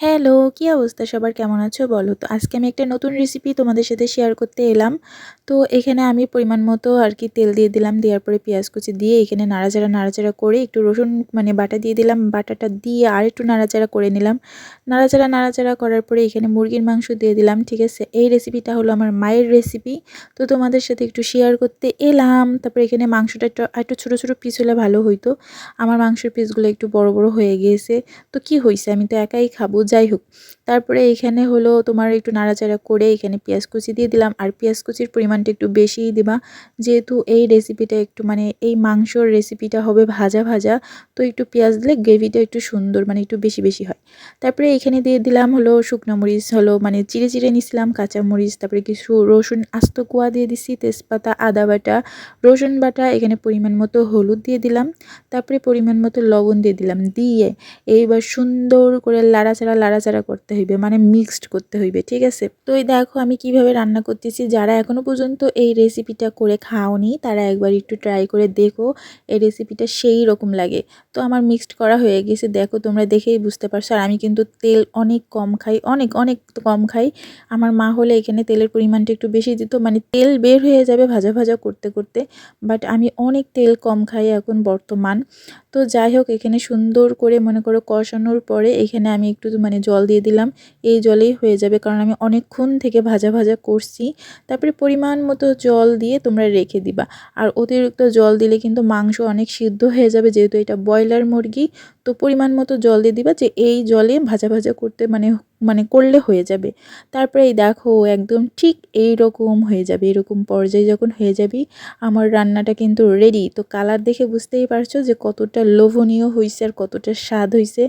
Hello, কী অবস্থা? সবার কেমন আছো? বলো তো, আজকে আমি একটা নতুন রেসিপি তোমাদের সাথে শেয়ার করতে এলাম। তো এখানে আমি পরিমাণ মতো আর কি তেল দিয়ে দিলাম, দেওয়ার পরে পেঁয়াজ কুচি দিয়ে এখানে নাড়াচাড়া নাড়াচাড়া করে একটু রসুন মানে বাটা দিয়ে দিলাম, বাটাটা দিয়ে আর একটু নাড়াচাড়া করে নিলাম। নাড়াচাড়া নাড়াচাড়া করার পরে এখানে মুরগির মাংস দিয়ে দিলাম, ঠিক আছে? এই রেসিপিটা হলো আমার মায়ের রেসিপি তো তোমাদের সাথে একটু শেয়ার করতে এলাম, তারপরে এখানে মাংসটা একটু একটু ছোটো ছোটো পিস হলে ভালো হইতো। আমার মাংসের পিসগুলো একটু বড় বড় হয়ে গিয়েছে। তো কি হয়েছে আমি তো একাই খাব যাই হোক তারপরে এখানে হলো তোমার একটু নাড়াচাড়া করে এখানে পেঁয়াজ কুচি দিয়ে দিলাম। আর পেঁয়াজ কুচির পরিমাণটা একটু বেশিই দিবা। যেহেতু এই রেসিপিটা একটু মানে এই মাংসর রেসিপিটা হবে ভাজা ভাজা, তো একটু পেঁয়াজ দিলে গ্রেভিটা একটু সুন্দর মানে একটু বেশি বেশি হয়। তারপরে এখানে দিয়ে দিলাম হলো শুকনো মরিচ, হলো মানে চিড়ে চিড়ে নিছিলাম কাঁচা মরিচ, তারপরে কিছু রসুন আস্ত কুয়া দিয়ে দিছি, তেজপাতা, আদা বাটা, রসুন বাটা, এখানে পরিমাণ মতো হলুদ দিয়ে দিলাম। তারপরে পরিমাণ মতো লবণ দিয়ে দিলাম। দিয়ে এইবার সুন্দর করে লাড়াচাড়া লাড়াচাড়া করতে হইবে মানে মিক্সড করতে হইবে, ঠিক আছে? তো এই দেখো আমি কীভাবে রান্না করতেছি, যারা এখনও পর্যন্ত এই রেসিপিটা করে খাওনি, তারা একবার একটু ট্রাই করে দেখো, এই রেসিপিটা সেই রকম লাগে। তো আমার মিক্সড করা হয়ে গেছে, দেখো তোমরা দেখেই বুঝতে পারছ, আর আমি কিন্তু তেল অনেক কম খাই, অনেক অনেক কম খাই। আমার মা হলে এখানে তেলের পরিমাণটা একটু বেশি দিত মানে তেল বের হয়ে যাবে ভাজা ভাজা করতে করতে বাট আমি অনেক তেল কম খাই এখন বর্তমান। তো যাই হোক, এখানে সুন্দর করে মনে করো কষানোর পরে এখানে আমি একটু মানে জল দিয়ে দিলাম। এই জলেই হয়ে যাবে কারণ আমি অনেকক্ষণ থেকে ভাজা ভাজা করছি। তারপরে পরিমাণ মতো জল দিয়ে তোমরা রেখে দিবা। আর অতিরিক্ত জল দিলে কিন্তু মাংস অনেক সিদ্ধ হয়ে যাবে যেহেতু এটা ব্রয়লার মুরগি। তো পরিমাণ মতো জল দিয়ে দিবা যে এই জলে ভাজা ভাজা করতে মানে মানে করলে হয়ে যাবে। তারপরে এই দেখো একদম ঠিক এই রকম হয়ে যাবে, এরকম পর্যায়ে যখন হয়ে যাবি, আমার রান্নাটা কিন্তু রেডি তো কালার দেখে বুঝতেই পারছ যে কতটা লোভনীয় হয়েছে আর কতটা স্বাদ হয়েছে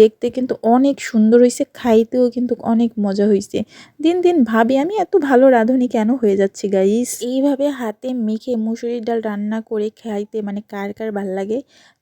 দেখতে কিন্তু অনেক সুন্দর হয়েছে খাইতেও কিন্তু অনেক মজা হয়েছে দিন দিন ভাবি আমি এত ভালো রাঁধুনি কেন হয়ে যাচ্ছি গাইস এইভাবে হাতে মেখে মুসুরির ডাল রান্না করে খাইতে মানে কার কার ভালো লাগে?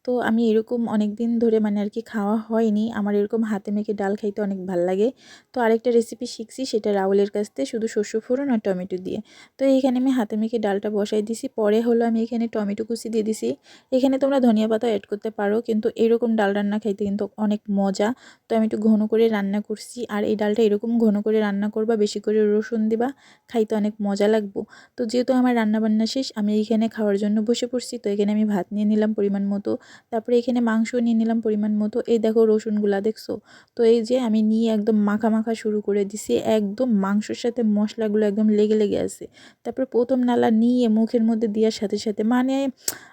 তো আমি এরকম অনেক দিন ধরে মানে আর কি খাওয়া হয়নি। আমার এরকম হাতে মেখে ডাল খাইতে অনেক ভালো লাগে। তো আরেকটা রেসিপি শিখছি, সেটা রাউলের কাছ থেকে শুধু শস্য ফোড়ন আর টমেটো দিয়ে। তো এইখানে আমি হাতে মেখে ডালটা বসাই দিছি। পরে হলো আমি এখানে টমেটো কুচি দিয়ে দিছি। এখানে তোমরা ধনিয়া পাতা অ্যাড করতে পারো, কিন্তু এরকম ডাল রান্না খাইতে কিন্তু অনেক মজা। তো আমি একটু ঘন করে রান্না করছি। আর এই ডালটা এরকম ঘন করে রান্না করবা, বেশি করে রসুন দিবা, খাইতে অনেক মজা লাগবো। তো যেহেতু আমার রান্না বান্না শেষ, আমি এইখানে খাওয়ার জন্য বসে পড়ছি। তো এখানে আমি ভাত নিয়ে নিলাম পরিমাণ মতো। তারপরে এখানে মাংস নিয়ে নিলাম পরিমাণ মতো। এই দেখো রসুনগুলা, দেখছ? তো এই যে আমি নিয়ে একদম মাখা মাখা শুরু করে দিছি, একদম মাংসর সাথে মশলাগুলো একদম লেগে লেগে আছে। তারপরে প্রথম নালা নিয়ে মুখের মধ্যে দেওয়ার সাথে সাথে মানে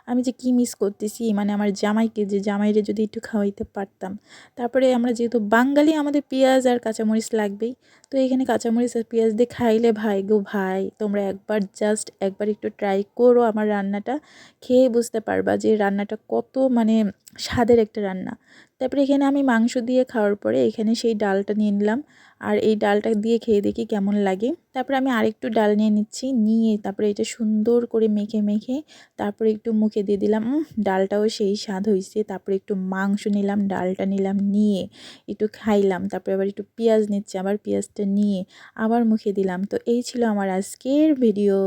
আমি যে কি মিস করতেছি মানে আমার জামাইকে, যে জামাইরে যদি একটু খাওয়াইতে পারতাম। তারপরে আমরা যেহেতু বাঙালি, আমাদের পেঁয়াজ আর কাঁচামরিচ লাগবেই। তো এখানে কাঁচামরিচ আর পেঁয়াজ দিয়ে খাইলে ভাই গো ভাই, তোমরা একবার জাস্ট একবার একটু ট্রাই করো আমার রান্নাটা। খেয়ে বুঝতে পারবা যে রান্নাটা কত মানে স্বাদের একটা রান্না। তারপরে এখানে আমি মাংস দিয়ে খাওয়ার পরে এখানে সেই ডালটা নিয়ে নিলাম। আর এই ডালটা দিয়ে খেয়ে দেখি কেমন লাগে। তারপরে আমি আরেকটু ডাল নিয়ে নিচ্ছি, নিয়ে তারপরে এটা সুন্দর করে মেখে মেখে তারপরে একটু মুখে দিয়ে দিলাম। ডালটাও সেই স্বাদ হয়েছে তারপরে একটু মাংস নিলাম, ডালটা নিলাম, নিয়ে একটু খাইলাম। তারপরে আবার একটু পেঁয়াজ নিচ্ছি, আবার পেঁয়াজটা নিয়ে আবার মুখে দিলাম। তো এই ছিল আমার আজকের ভিডিও।